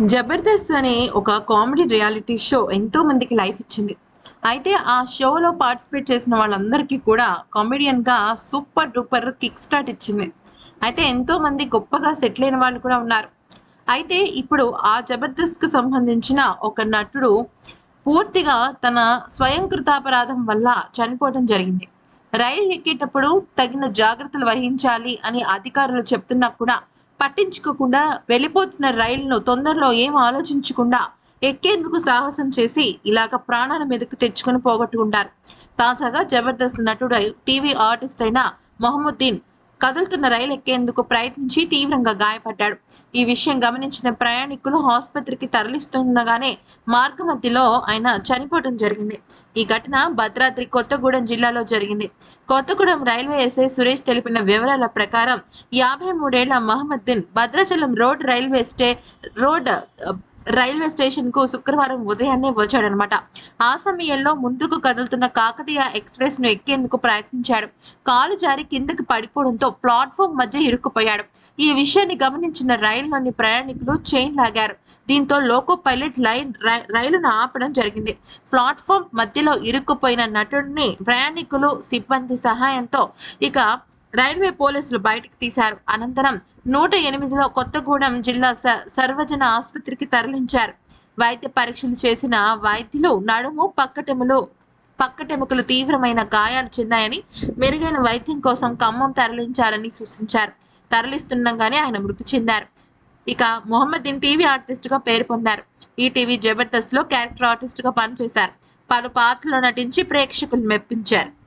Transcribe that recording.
జబర్దస్త్ అనే ఒక comedy reality show ఎంతో మందికి లైఫ్ ఇచ్చింది. అయితే ఆ షోలో పార్టిసిపేట్ చేసిన వాళ్ళందరికీ కూడా కామెడియన్గా సూపర్ డూపర్ కిక్ స్టార్ట్ ఇచ్చింది. అయితే ఎంతో మంది గొప్పగా సెటిల్ అయిన వాళ్ళు కూడా ఉన్నారు. అయితే ఇప్పుడు ఆ జబర్దస్త్కు సంబంధించిన ఒక నటుడు పూర్తిగా తన స్వయం కృతాపరాధం వల్ల చనిపోవడం జరిగింది. రైలు ఎక్కేటప్పుడు తగిన జాగ్రత్తలు వహించాలి అని అధికారులు చెప్తున్నా కూడా పట్టించుకోకుండా వెళ్ళిపోతున్న రైలును తొందరలో ఏం ఆలోచించకుండా ఎక్కేందుకు సాహసం చేసి ఇలాగ ప్రాణాల మీదకు తెచ్చుకుని పోగొట్టుకుంటారు. తాజాగా జబర్దస్త్ నటుడు టీవీ ఆర్టిస్ట్ అయిన మొహమ్మద్దీన్ కదులుతున్న రైలు ఎక్కేందుకు ప్రయత్నించి తీవ్రంగా గాయపడ్డాడు. ఈ విషయం గమనించిన ప్రయాణికులు ఆసుపత్రికి తరలిస్తుండగానే మార్గ మధ్యలో ఆయన చనిపోవడం జరిగింది. ఈ ఘటన భద్రాద్రి కొత్తగూడెం జిల్లాలో జరిగింది. కొత్తగూడెం రైల్వే ఎస్ఐ సురేష్ తెలిపిన వివరాల ప్రకారం యాభై మూడేళ్ళ మహమ్మద్దీన్ భద్రాచలం రోడ్ రైల్వే స్టే రోడ్ రైల్వే స్టేషన్కు శుక్రవారం ఉదయాన్నే వచ్చాడనమాట. ఆ సమయంలో ముందుకు కదులుతున్న కాకతీయ ఎక్స్ప్రెస్ను ఎక్కేందుకు ప్రయత్నించాడు. కాలు జారి కిందకి పడిపోవడంతో ప్లాట్ఫామ్ మధ్య ఇరుక్కుపోయాడు. ఈ విషయాన్ని గమనించిన రైలులోని ప్రయాణికులు చైన్ లాగారు. దీంతో లోకో పైలట్ లైన్ రై- రైలును ఆపడం జరిగింది. ప్లాట్ఫామ్ మధ్యలో ఇరుక్కుపోయిన నటుడిని ప్రయాణికులు సిబ్బంది సహాయంతో ఇక రైల్వే పోలీసులు బయటకు తీశారు. అనంతరం నూట ఎనిమిదిలో కొత్తగూడెం జిల్లా స- సర్వజన ఆసుపత్రికి తరలించారు. వైద్య పరీక్షలు చేసిన వైద్యులు నడుము పక్కటెములు పక్కటెముకలు తీవ్రమైన గాయాలు చెందాయని మెరుగైన వైద్యం కోసం ఖమ్మం తరలించాలని సూచించారు. తరలిస్తుండగానే ఆయన మృతి చెందారు. ఇక మొహమ్మదీన్ టీవీ ఆర్టిస్ట్గా పేరు పొందారు. ఈ టీవీ జబర్దస్త్లో క్యారెక్టర్ ఆర్టిస్ట్గా పనిచేశారు. పలు పాత్రలో నటించి ప్రేక్షకులు మెప్పించారు.